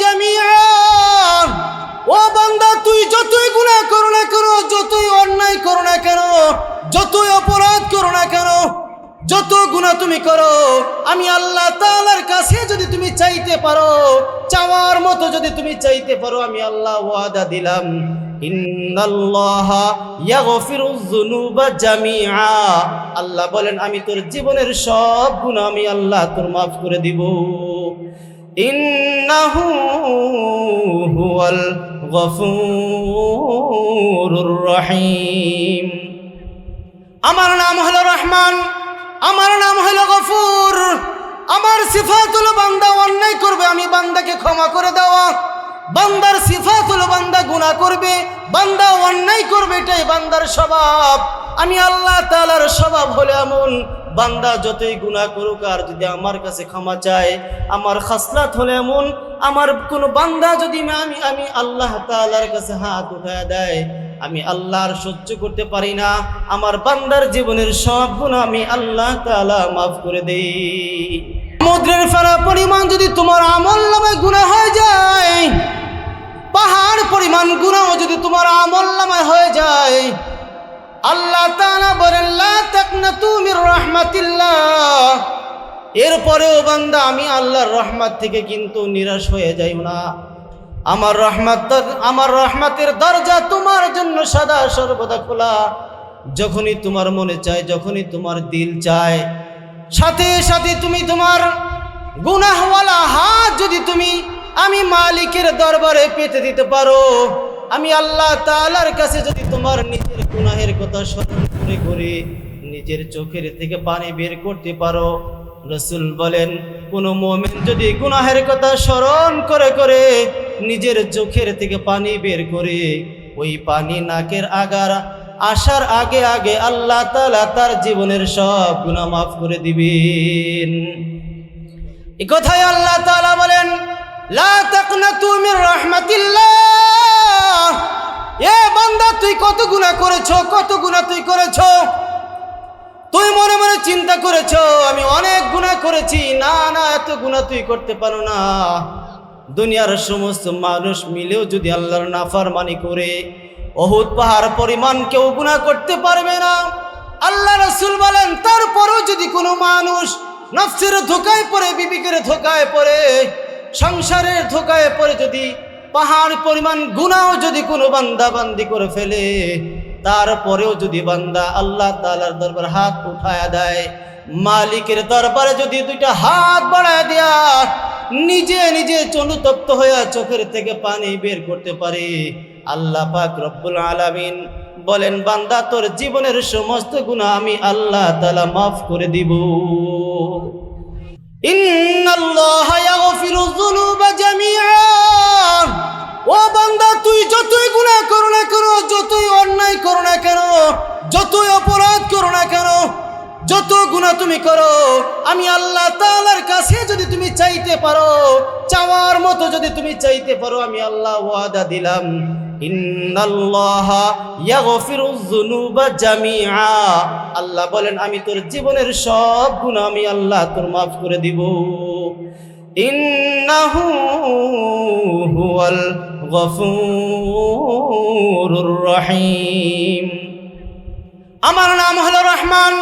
জামিআ ও বান্দা, তুই যতই গুনাহ করো না যতই অন্যায় করো না কেন, যতই অপরাধ কেন যত গুনাহ তুমি করো, আমি আল্লাহ তাআলার কাছে যদি তুমি চাইতে পারো, চাওয়ার মতো যদি তুমি চাইতে পারো, আমি আল্লাহ ওয়াদা দিলাম। আল্লাহ বলেন, আমি তোর জীবনের সব গুণ আমি আল্লাহ তোর মাফ করে দিব। ইন্নাহু হুয়াল গফুরুর রহিম। আমার নাম হলো রহমান, আমার নাম হলো গফুর। আমার সিফাত হলো বান্দা অন্যায় করবে, আমি বান্দাকে ক্ষমা করে দেওয়া। বান্দার সিফাত হলো বান্দা গুণা করবে, বান্দা অন্যায় করবে, এটাই বান্দার স্বভাব। আমি আল্লাহ তাআলার স্বভাব হলে এমন বান্দা যতই গুনাহ করুক আর যদি আমার কাছে ক্ষমা চায়, আমার খাসলাত হলে এমন, আমার কোনো বান্দা যদি আমি আমি আল্লাহ তালার কাছে হাত উঠায় দেয়, আমি আল্লাহর সহ্য করতে পারি না, আমার বান্দার জীবনের সব গুণ আমি আল্লাহ তাআলা মাফ করে দেই। সমুদ্রের ফেরা পরিমাণ যদি তোমার আমল নামে গুণা হয়ে যায়, পাহাড় পরিমাণ গুণাও যদি তোমার আমল নামে হয়ে যায় আল্লাহ বলেন, লা তাকনাতু এরপরেও বান্দা, আমি আল্লাহর রহমত থেকে কিন্তু নিরাশ হয়ে যাই না। আমার রহমত আমার রহমতের দরজা তোমার জন্য সদা, সর্বদা খোলা। যখনই তোমার মনে চায়, যখনই তোমার দিল চায়। সাথে সাথে তুমি তোমার গুনাহওয়ালা হাত যদি তুমি আমি মালিকের দরবারে পেতে দিতে পারো, আমি আল্লাহ তাআলার কাছে যদি তোমার নিজের গুনাহের কথা স্মরণ করে করে নিজের চোখের থেকে পানি বের করতে পারো। রসুল বলেন, কোনো মোমেন যদি গুনাহের কথা স্মরণ করে করে নিজের চোখের থেকে পানি বের করে, ওই পানি নাকের আগার আসার আগে আগে আল্লাহ তালা তার জীবনের সব গুনাহ মাফ করে দিবেন। এ কথাই আল্লাহ তালা বলেন, লা তাকনাতু এ বান্দা, তুই কত গুনাহ করেছ? কত গুনাহ তুই করেছ? তুই মনে মনে চিন্তা করেছ, আমি অনেক গুনাহ করেছি। না না, এত গুনাহ তুই করতে পারো না। দুনিয়ার সমস্ত মানুষ মিলেও যদি আল্লাহর নাফরমানি করে অহুত পাহাড় পরিমাণ কেউ গুনাহ করতে পারবে না। আল্লাহ রসুল বলেন, তারপরেও যদি কোনো মানুষ নফসের ধোকায় পড়ে, বিবিকের ধোকায় পড়ে, সংসারের ধোকায় পড়ে যদি পাহাড় পরিমাণ গুনাও যদি কোনো বান্দা বান্দি করে ফেলে, তারপরেও যদি বান্দা আল্লাহ তালার দরবার হাত উঠায় দেয়, মালিকের দরবারে যদি দুইটা হাত বাড়ায় দেয়া, নিজে নিজে চনুতপ্ত হয়ে চোখের থেকে পানি বের করতে পারে। আল্লাহ পাক রব্বুল আলামিন বলেন, বান্দা, তোর জীবনের সমস্ত গুণা আমি আল্লাহ তালা মাফ করে দিব। ইন্নাল্লাহা ইয়াগফিরু যুনুবা জামিআ। ও বান্দা, তুই যতই গুনাহ করো না কেন, যতই অন্যায় করো না কেন, যতই অপরাধ করো না কেন, যত গুনাহ তুমি করো, আমি আল্লাহ তালার কাছে যদি তুমি চাইতে পারো, চাওয়ার মতো যদি তুমি চাইতে পারো, আমি আল্লাহ ওয়াদা দিলাম। আল্লাহ বলেন, আমি তোর জীবনের সব গুণ আমি আল্লাহ তোর মাফ করে দিব। ইন্নাহু হুয়াল রহিম। আমার নাম হলো রহমান,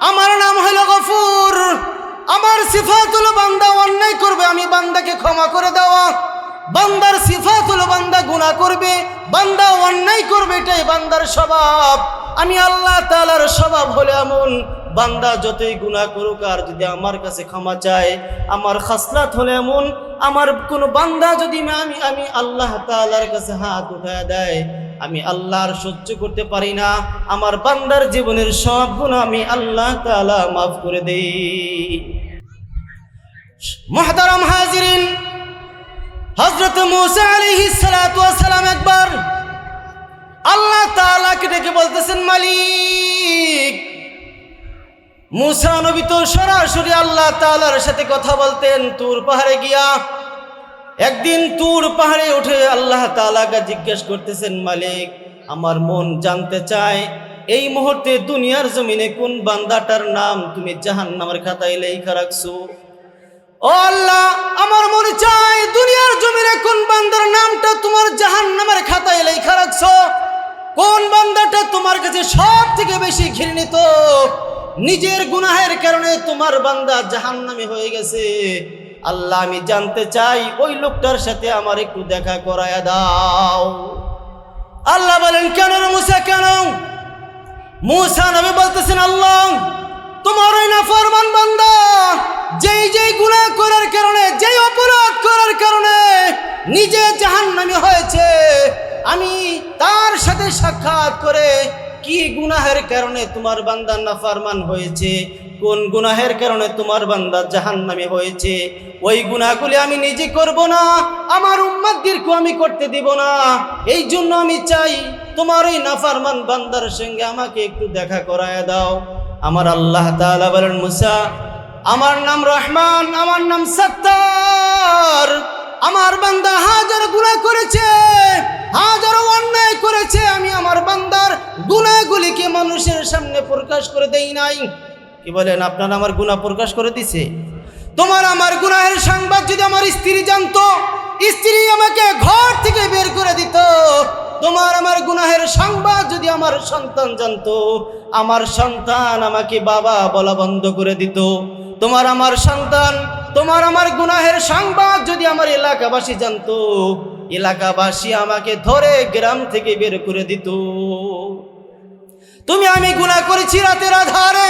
আমার নাম হলো গফুর। আমার সিফাত হলো বান্দা অন্যায় করবে, আমি বান্দাকে ক্ষমা করে দেওয়া। বান্দার সিফাত হলো বান্দা গুণা করবে, বান্দা অন্যায় করবে, এটাই বান্দার স্বভাব। আমি আল্লাহ তালার স্বভাব হলে এমন বান্দা যতই গুনাহ করুক আর যদি আমার কাছে ক্ষমা চায়, আমার খাসলাত হলে এমন, আমার কোনো বান্দা যদি আমি আমি আল্লাহ তাআলার কাছে হাত উঠায় দেয়, আমি আল্লাহর সহ্য করতে পারি না, আমার বান্দার জীবনের সব গুণ আমি আল্লাহ তাআলা মাফ করে দেই। মহতারাম হাজিরিন হজরত মুসা সালাতু সালাম একবার আল্লাহ তাআলাকে ডেকে বলতেছেন, মালিক মুসা নবী তো সরাসরি আল্লাহ তাআলার সাথে কথা বলতেন, তুর পাহাড়ে গিয়া। একদিন তুর পাহাড়ে উঠে আল্লাহ তাআলাকে জিজ্ঞেস করতেছেন, মালিক, আমার মন জানতে চায়, এই মুহূর্তে দুনিয়ার জমিনে কোন বান্দাটার নাম তুমি জাহান্নামের খাতায় লেখা রাখছো? ও আল্লাহ মনে চায় দুনিয়ার জমিনে কোন বান্দার নামটা তোমার জাহান নামের খাতায় লেখা রাখছো? কোন বান্দাটা তোমার কাছে সব থেকে বেশি ঘৃণিত? নিজের গুনাহের কারণে তোমার বান্দা জাহান নামে হয়ে গেছে। আল্লাহ, আমি জানতে চাই, ওই লোকটার সাথে আমার একটু দেখা করায়া দাও। আল্লাহ বলেন, কেন মুসা কেন? মুসা নবী বলতেছেন, আল্লাহ, তোমার ওই না নাফরমান বান্দা যেই যেই গুনাহ করার কারণে, যেই অপরাধ করার কারণে নিজে জাহান্নামী হয়েছে। আমি তার সাথে সাক্ষাৎ করে কি গুনাহের কারণে তোমার বান্দা নাফরমান হয়েছে? কোন গুনাহের কারণে তোমার বান্দা জাহান্নামী হয়েছে? ওই গুনাহগুলি আমি নিজে করব না, আমার উম্মাদদেরকে আমি করতে দিব না। এই জন্য আমি চাই তোমার ওই নাফারমান বান্দার সঙ্গে আমাকে একটু দেখা করায় দাও। আমার আল্লাহ তাআলা বলেন, মুসা, আমার নাম রহমান, আমার নাম সত্তার। আমার বান্দা হাজার গুনাহ করেছে, হাজার অন্যায় করেছে, আমি আমার বান্দার গুনাহগুলিকে মানুষের সামনে প্রকাশ করে দেই নাই। কি বলেন, আপনারা আমার গুনাহ প্রকাশ করে দিছে? তোমার আমার গুনাহের সংবাদ যদি আমার স্ত্রী জানতো, স্ত্রী আমাকে ঘর থেকে বের করে দিত। তোমার আমার গুনাহের সংবাদ যদি আমার সন্তান জানতো, আমার সন্তান আমাকে বাবা বলা বন্ধ করে দিত। তোমার আমার সন্তান, তোমার আমার গুনাহের সংবাদ যদি আমার এলাকাবাসী জানতো, এলাকাবাসী আমাকে ধরে গ্রাম থেকে বের করে দিত। তুমি আমি গুনাহ করেছি রাতের আধারে,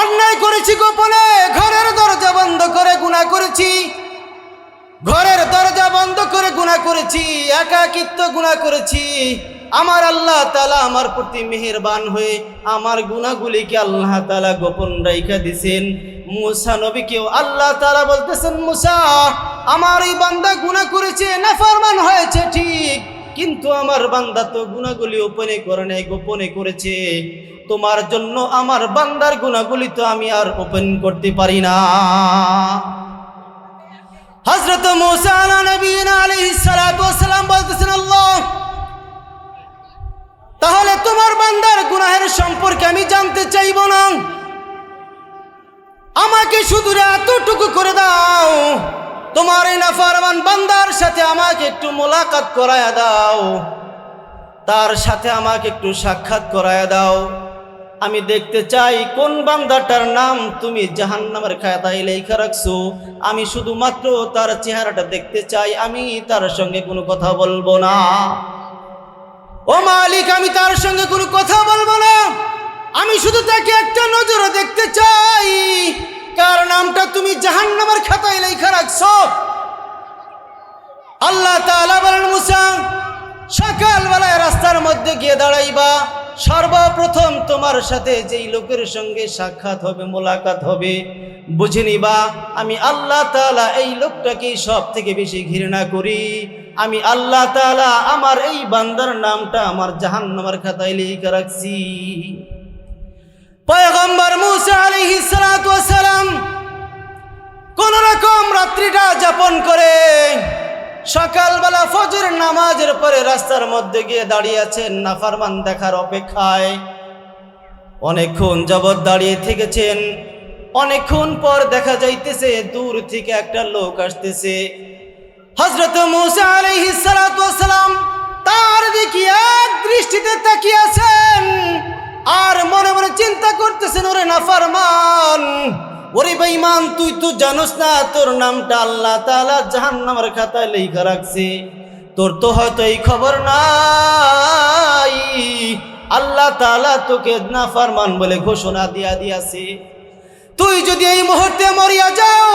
অন্যায় করেছি গোপনে, ঘরের দরজা বন্ধ করে গুনাহ করেছি, ঘরের দরজা বন্ধ করে গুনাহ করেছি, একাকিত্ব গুনাহ করেছি আমার আল্লাহ তালা আমার প্রতি মেহেরবান হয়ে আমার গুনাহগুলিকে আল্লাহ তালা গোপন রাইখা দিছেন। মুসা নবীকেও আল্লাহ তালা বলতেছেন, মুসা, আমার এই বান্দা গুনাহ করেছে, নাফরমান হয়েছে, ঠিক। কিন্তু আমার বান্দা তো গুণাগুলি ওপেনে করে নাই, গোপনে করেছে। তোমার জন্য আমার বান্দার গুণাগুলি তো আমি আর ওপেন করতে পারি না। হজরত মুসা নবীনা ওয়াসসালাম বলতেছেন, আল্লাহ তাহলে তোমার বান্দার গুনাহের সম্পর্কে আমি জানতে চাইব না। আমাকে শুধু এতটুকু করে দাও। তোমার এই নাফারমান বান্দার সাথে আমাকে একটু মোলাকাত করায় দাও। তার সাথে আমাকে একটু সাক্ষাৎ করায় দাও। আমি দেখতে চাই কোন বান্দাটার নাম তুমি জাহান্নামের খাতায় লেখা রাখছো। আমি শুধুমাত্র তার চেহারাটা দেখতে চাই। আমি তার সঙ্গে কোনো কথা বলব না। ও মালিক, আমি তার সঙ্গে কোনো কথা বলব না। আমি শুধু তাকে একটা নজরে দেখতে চাই। কার নামটা তুমি জাহান্নামের খাতায় লেখা রাখছো? আল্লাহ তাআলা বলেন, মুসা, সকালবেলায় রাস্তার মধ্যে গিয়ে দাঁড়াইবা। সর্বপ্রথম তোমার সাথে যেই লোকের সঙ্গে সাক্ষাৎ হবে, মোলাকাত হবে, বুঝে নিবা, আমি আল্লাহ তাআলা এই লোকটাকে সব থেকে বেশি ঘৃণা করি। আমি আল্লাহ তাআলা আমার এই বান্দার নামটা আমার জাহান্নামের খাতায় লিখে রাখছি। পয়গম্বর মুসা ওয়াস সালাম কোন রকম রাত্রিটা যাপন করে সকালবেলা ফজর নামাজের পরে রাস্তার মধ্যে গিয়ে দাঁড়িয়ে আছেন নাফারমান দেখার অপেক্ষায়। অনেকক্ষণ যাবৎ দাঁড়িয়ে থেকেছেন, অনেকক্ষণ পর দেখা যাইতেছে দূর থেকে একটা লোক আসতেছে। হজরত মুসা ওয়াস সালাম তার দিকে এক দৃষ্টিতে তাকিয়ে আছেন আর মনে মনে চিন্তা করতেছেন, ওরে নাফারমান, ওরে বেঈমান, তুই তো জানোস না, তোর নামটা আল্লাহ তাআলা জাহান্নামের খাতায় লেখা রাখছে। তোর তো হয়তো এই খবর নাই। আল্লাহ তাআলা তোকে না নাফারমান বলে ঘোষণা দিয়া দিয়াছে। তুই যদি এই মুহূর্তে মরিয়া যাও,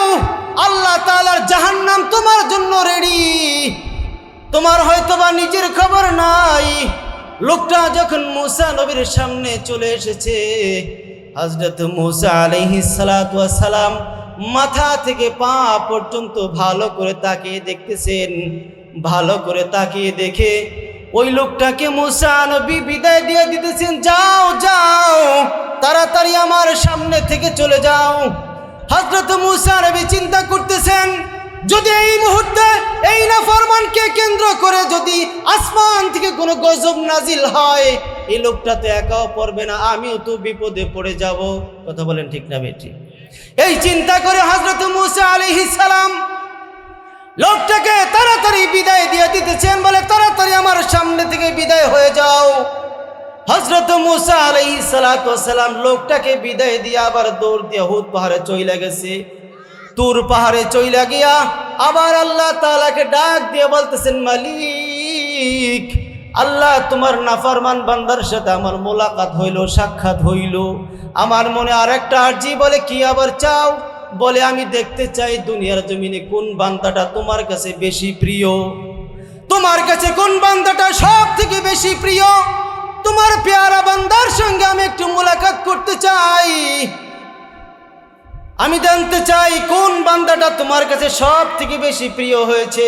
আল্লাহ তাআলার জাহান্নাম তোমার জন্য রেডি তোমার হয়তো বা নিজের খবর নাই। লোকটা যখন মুসা নবীর সামনে চলে এসেছে হজরত মুসা আলহি সালাম মাথা থেকে পা পর্যন্ত ভালো করে তাকিয়ে দেখতেছেন। ভালো করে তাকিয়ে দেখে ওই লোকটাকে মুসা নবী বিদায় দিয়ে দিতেছেন, যাও যাও। তাড়াতাড়ি আমার সামনে থেকে চলে যাও। হজরত মুসা নবী চিন্তা করতেছেন, যদি এই মুহূর্তে এই নাফরমানকে কেন্দ্র করে যদি আসমান থেকে কোনো গজব নাজিল হয়, এই লোকটা তো একাও পড়বে না, আমিও তো বিপদে পড়ে যাব। কথা বলেন ঠিক না বেটি? এই চিন্তা করে হজরত মুসা আলাইহিস সালাম লোকটাকে তাড়াতাড়ি বিদায় দিয়ে দিতেছেন বলে তাড়াতাড়ি আমার সামনে থেকে বিদায় হয়ে যাও। হজরত মুসা আলাই সালাম লোকটাকে বিদায় দিয়ে আবার দৌড় দিয়ে হুদ পাহাড়ে চইলা গেছে। তুর পাহাড়ে চইলা গিয়া আবার আল্লাহ তালাকে ডাক দিয়ে বলতেছেন, মালিক, আল্লাহ তোমার নাফারমান বান্দার সাথে আমার মোলাকাত হইল, সাক্ষাৎ হইল। আমার মনে আর একটা আর্জি বলে, কি আবার চাও? বলে, আমি দেখতে চাই দুনিয়ার জমিনে কোন বান্দাটা তোমার কাছে বেশি প্রিয়। তোমার কাছে কোন বান্দাটা সব থেকে বেশি প্রিয়? তোমার পেয়ারা বান্দার সঙ্গে আমি একটু মোলাকাত করতে চাই। আমি জানতে চাই কোন বান্দাটা তোমার কাছে সব থেকে বেশি প্রিয় হয়েছে।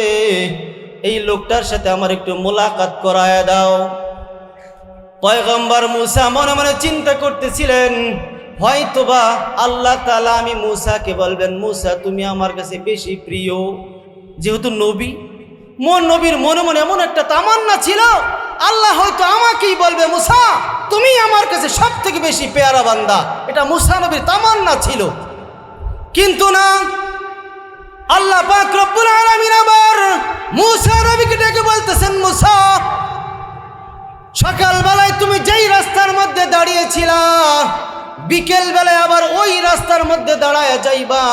এই লোকটার সাথে আমার একটু মোলাকাত করায় দাও। পয়গম্বর মুসা মনে মনে চিন্তা করতেছিলেন, হয়তোবা আল্লাহ তালা আমি মুসাকে বলবেন, মুসা, তুমি আমার কাছে বেশি প্রিয়। যেহেতু নবী মন নবীর মনে মনে এমন একটা তামান্না ছিল আল্লাহ হয়তো আমাকেই বলবে, মুসা, তুমি আমার কাছে সব থেকে বেশি পেয়ারা বান্দা। এটা মুসা নবীর তামান্না ছিল। কিন্তু না, আল্লাহ পাক আবার মুসা ডেকে বলতেছেন, মুসা, সকালবেলায় তুমি যেই রাস্তার মধ্যে দাঁড়িয়েছিলা বিকেল বেলায় আবার ওই রাস্তার মধ্যে দাঁড়ায় যাইবা,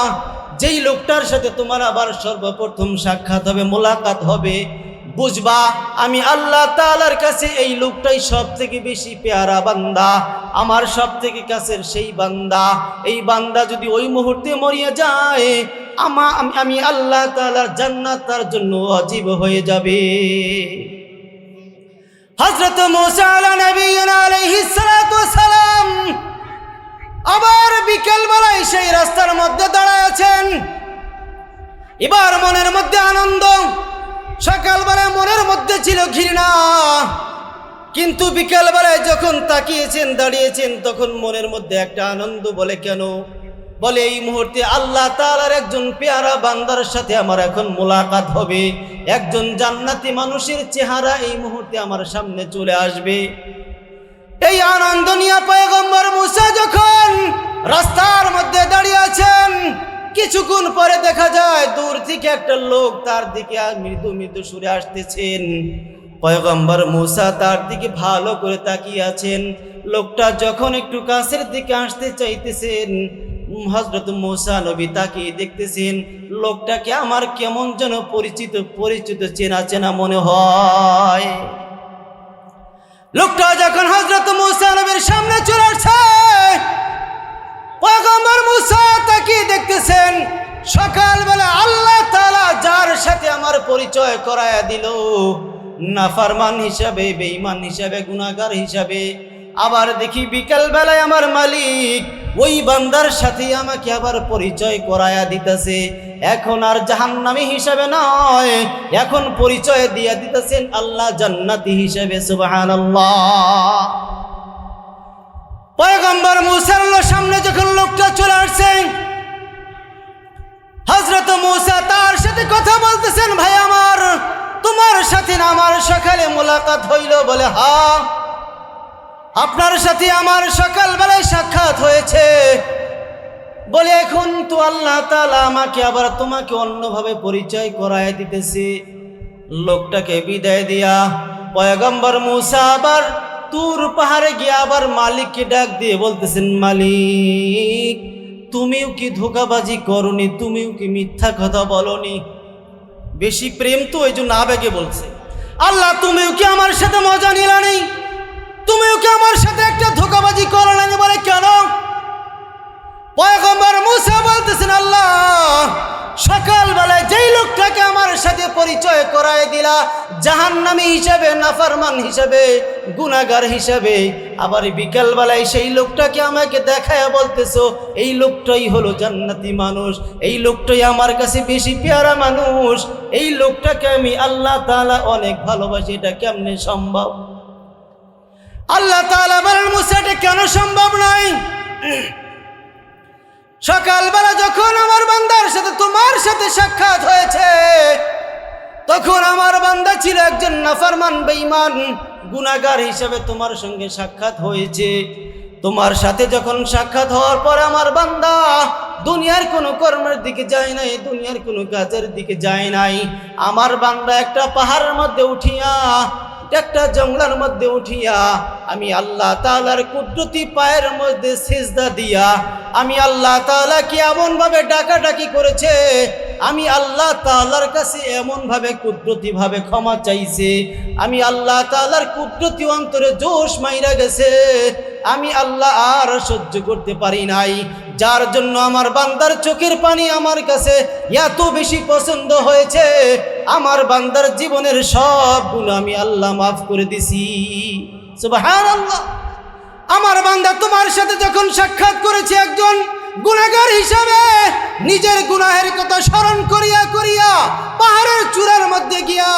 যেই লোকটার সাথে তোমার আবার সর্বপ্রথম সাক্ষাৎ হবে, মোলাকাত হবে বুঝবা, আমি আল্লাহ তালার কাছে এই লোকটাই সব থেকে বেশি পেয়ারা বান্দা, আমার সব থেকে কাছের সেই বান্দা। এই বান্দা যদি ওই মুহূর্তে মরিয়া যায়, আমা, আমি- আল্লাহ তাআলার জান্নাত তার জন্য অজীব হয়ে যাবে। হজরত সালাম আবার বিকেল বেলায় সেই রাস্তার মধ্যে দাঁড়ায় আছেন। এবার মনের মধ্যে আনন্দ সকালবেলায় মনের মধ্যে ছিল ঘৃণা। কিন্তু বিকেলবেলায় যখন তাকিয়েছেন, দাঁড়িয়েছেন, তখন মনের মধ্যে একটা আনন্দ বলে, কেন? বলে, এই মুহূর্তে আল্লাহ তাআলার একজন পেয়ারা বান্দার সাথে আমার এখন মোলাকাত হবে। একজন জান্নাতি মানুষের চেহারা এই মুহূর্তে আমার সামনে চলে আসবে। এই আনন্দ নিয়ে পয়গম্বর মুসা যখন রাস্তার মধ্যে দাঁড়িয়ে আছেন কিছুক্ষণ পরে দেখা যায় দূর থেকে একটা লোক তার দিকে মৃদু মৃদু সুরে আসতেছেন। পয়গম্বর মুসা তার দিকে ভালো করে তাকিয়ে আছেন। লোকটা যখন একটু কাছের দিকে আসতে চাইতেছেন হজরত মুসা নবী তাকিয়ে দেখতেছেন, লোকটাকে আমার কেমন যেন পরিচিত পরিচিত চেনা চেনা মনে হয়। লোকটা যখন হজরত মুসা নবীর সামনে চলে আসছে পয়গম্বর মুসা তাকিয়ে দেখতেছেন, সকালবেলা আল্লাহ তালা যার সাথে আমার পরিচয় করায়া দিল, নাফারমান হিসাবে, বেঈমান হিসাবে, গুনাহগার হিসাবে। আবার দেখি বিকাল বেলায় আমার মালিক ওই বান্দার সাথে আমাকে আবার পরিচয় করায়া দিতেছে। এখন আর জাহান্নামী হিসাবে নয়, এখন পরিচয় দিয়া দিতেছেন আল্লাহ জান্নাতি হিসাবে, সুবহানাল্লাহ। পয়গম্বর মুসার সামনে যখন লোকটা চলে আসছেন হজরত মুসা তার সাথে কথা বলতেছেন, ভাই আমার, তোমার সাথে আমার সকালে মোলাকাত হইল? বলে, হা, আপনার সাথে আমার সকালবেলায় সাক্ষাৎ হয়েছে। বলে, এখন তো আল্লাহ তালা আমাকে আবার তোমাকে অন্যভাবে পরিচয় করায় দিতেছি। লোকটাকে বিদায় দিয়া পয়গম্বর মুসা আবার তুর পাহাড়ে গিয়ে আবার মালিককে ডাক দিয়ে বলতেছেন, মালিক, তুমিও কি ধোকাবাজি করনি? তুমিও কি মিথ্যা কথা বলনি? বেশি প্রেম তো ওই জন্য আবেগে বলছে। আল্লাহ, তুমিও কি আমার সাথে মজা নিলা নেই? তুমিও কি আমার সাথে একটা ধোকাবাজি করো না বলে, কেন? পয়গম্বর মুসা বলতেছেন, আল্লাহ সকালবেলায় যেই লোকটাকে আমার সাথে পরিচয় করায় দিলা, জাহান্নামী হিসাবে, নাফারমান হিসাবে গুনাগার হিসাবে, আবার বিকালবেলায় সেই লোকটাকে আমাকে দেখায় বলতেছো, এই লোকটাই হলো জান্নাতি মানুষ, এই লোকটাই আমার কাছে বেশি পেয়ারা মানুষ, এই লোকটাকে আমি আল্লাহ তাআলা অনেক ভালোবাসি, এটা কেমনে সম্ভব? আল্লাহ তাআলা বলেন, মুসা, এটা কেন সম্ভব নয়? সকালবেলা যখন আমার বান্দার সাথে তোমার সাথে সাক্ষাৎ হয়েছে, তখন আমার বান্দা ছিল একজন নাফারমান, বেঈমান গুনাগার হিসেবে তোমার সঙ্গে সাক্ষাৎ হয়েছে। তোমার সাথে যখন সাক্ষাৎ হওয়ার পর আমার বান্দা দুনিয়ার কোনো কর্মের দিকে যায় নাই, দুনিয়ার কোনো কাজের দিকে যায় নাই। আমার বান্দা একটা পাহাড়ের মধ্যে উঠিয়া একটা জঙ্গলার মধ্যে উঠিয়া আমি আল্লাহ তাআলার কুদরতি পায়ের মধ্যে সেজদা দিয়া আমি আল্লাহ তাআলা কি এমন ভাবে ডাকাডাকি করেছে? আমি আল্লাহ তাআলার কাছে এমন ভাবে কুদরতি ভাবে ক্ষমা চাইছে। আমি আল্লাহ তাআলার কুদরতি অন্তরে জোশ মাইরা গেছে। আমি আল্লাহ আর সহ্য করতে পারি নাই। যার জন্য আমার বান্দার চোখের পানি আমার কাছে এত বেশি পছন্দ হয়েছে, আমার বান্দার জীবনের সবগুলো আমি আল্লাহ মাফ করে দিছি। আমার বান্দা তোমার সাথে যখন সাক্ষাৎ করেছে একজন গুনাহগার হিসাবে নিজের গুনাহের কথা স্মরণ করিয়া করিয়া পাহাড়ের চূড়ার মধ্যে গিয়া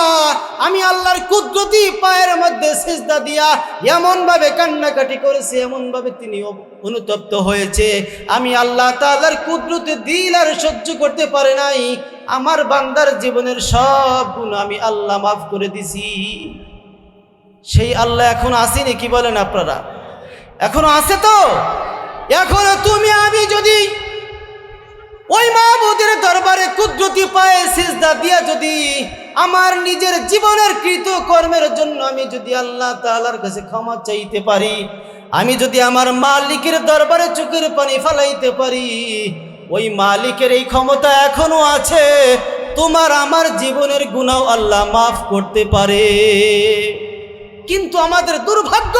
আমি আল্লাহর কুদরতি পায়ের মধ্যে সেজদা দিয়া এমন ভাবে কান্নাকাটি করেছে এমন ভাবে তিনি অনুতপ্ত হয়েছে। আমি আল্লাহ তাআলার কুদরতে দিল আর সহ্য করতে পারে নাই। আমার বান্দার জীবনের সব গুণ আমি আল্লাহ মাফ করে দিছি। সেই আল্লাহ এখন আসেনি কি বলেন আপনারা? এখনও আছে তো? এখনও তুমি, আমি যদি ওই মাহবুদের দরবারে কুদরতি পায়ে সিজদা দিয়া যদি আমার নিজের জীবনের কৃত কর্মের জন্য আমি যদি আল্লাহ তাআলার কাছে ক্ষমা চাইতে পারি, আমি যদি আমার মালিকের দরবারে চোখের পানি ফালাইতে পারি, ওই মালিকের এই ক্ষমতা এখনও আছে, তোমার আমার জীবনের গুণাও আল্লাহ মাফ করতে পারে। কিন্তু আমাদের দুর্ভাগ্য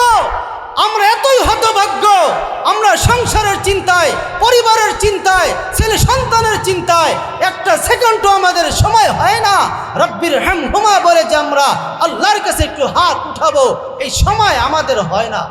আমরা এতই হতভাগ্য, আমরা সংসারের চিন্তায়, পরিবারের চিন্তায়, ছেলে সন্তানের চিন্তায়, একটা সেকেন্ডও আমাদের সময় হয় না। রব্বির হেম হুমা বলে যে আমরা আল্লাহর কাছে একটু হাত উঠাবো, এই সময় আমাদের হয় না।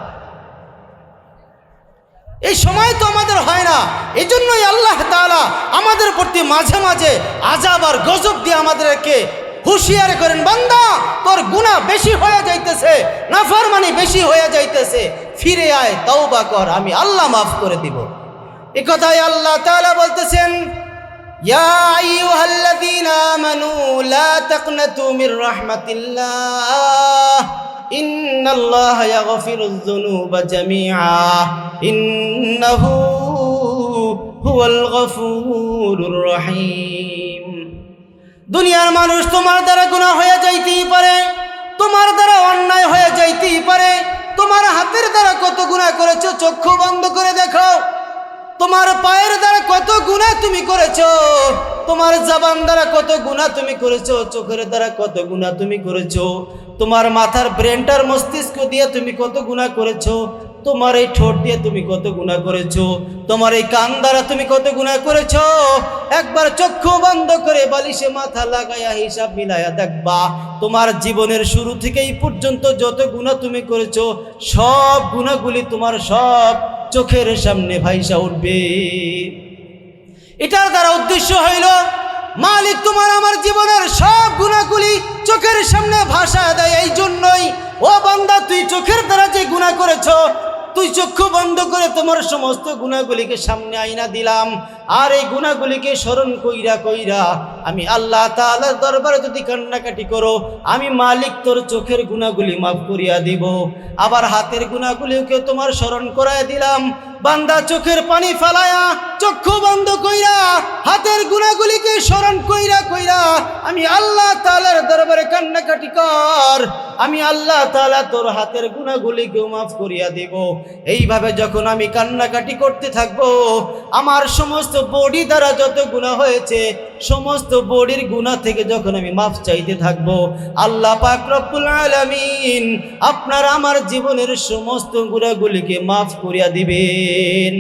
এই সময় তো আমাদের হয় না। এই জন্যই আল্লাহ তাআলা আমাদের প্রতি মাঝে মাঝে আজাব আর গজব দিয়ে আমাদেরকে হুঁশিয়ার করেন, বান্দা, তোর গুনাহ বেশি হয়ে যাইতেছে, নাফরমানি বেশি হয়ে যাইতেছে, ফিরে আয়, তওবা কর, আমি আল্লাহ মাফ করে দিব। এ কথাই আল্লাহ তাআলা বলতেছেন, ইয়া আইয়ুহাল্লাযীনা আমানু, লা তাকনাতু মির রাহমাতিল্লাহ, ইন্নাল্লাহা ইয়াগফিরুয যুনুবা জামিআ, ইন্নাহু হুয়াল গফুরুর রহিম। দুনিয়ার মানুষ তোমার দ্বারা গুনাহ হয়ে যাইতেই পারে, তোমার দ্বারা অন্যায় হয়ে যাইতেই পারে, তোমার হাতের দ্বারা কত গুনাহ করেছ চক্ষু বন্ধ করে দেখো তোমার পায়ের দ্বারা কত গুণা তুমি করেছ, তোমার জবান দ্বারা কত গুণা তুমি করেছ, চোখের দ্বারা কত গুণা তুমি করেছ, তোমার মাথার ব্রেনটার মস্তিষ্ক দিয়ে তুমি কত গুণা করেছ তোমার এই ঠোঁট দিয়ে তুমি কত গুণা করেছ? তোমার এই কান দ্বারা তুমি কত গুণা করেছ? একবার চক্ষু বন্ধ করে বালিশে মাথা লাগাইয়া হিসাব মিলাইয়া দেখবা, তোমার জীবনের শুরু থেকে এই পর্যন্ত যত গুণা তুমি করেছ, সব গুণাগুলি তোমার সব চোখের সামনে ভাইসা উঠবে। এটার দ্বারা উদ্দেশ্য হইল, মালিক তোমার আমার জীবনের সব গুণাগুলি চোখের সামনে ভাষা দেয়। এই জন্যই ও বান্দা, তুই চোখের দ্বারা যে গুণা করেছ তুই চক্ষু বন্ধ করে তোমার সমস্ত গুণাগুলিকে সামনে আইনা দিলাম। আর এই গুণাগুলিকে স্মরণ কইরা কইরা আমি আল্লাহ তালার দরবারে যদি কান্নাকাটি করো, আমি মালিক তোর চোখের গুণাগুলি মাফ করিয়া দিব। আবার হাতের গুণাগুলিকে তোমার স্মরণ করায় দিলাম। বান্দা চোখের পানি ফালায়া চক্ষু বন্ধ কইরা হাতের গুণাগুলিকে স্মরণ কইরা কইরা আমি আল্লাহ তাআলার দরবারে কান্নাকাটি কর। আমি আল্লাহ তালা তোর হাতের গুণাগুলিকেও মাফ করিয়া দিব। এইভাবে যখন আমি কান্নাকাটি করতে থাকব, আমার সমস্ত বডি দ্বারা যত গুণা হয়েছে, সমস্ত বডির গুণা থেকে যখন আমি মাফ চাইতে থাকব, আল্লাহ পাক রব্বুল আলামিন আপনার আমার জীবনের সমস্ত গুণাগুলিকে মাফ করিয়া দিবেন।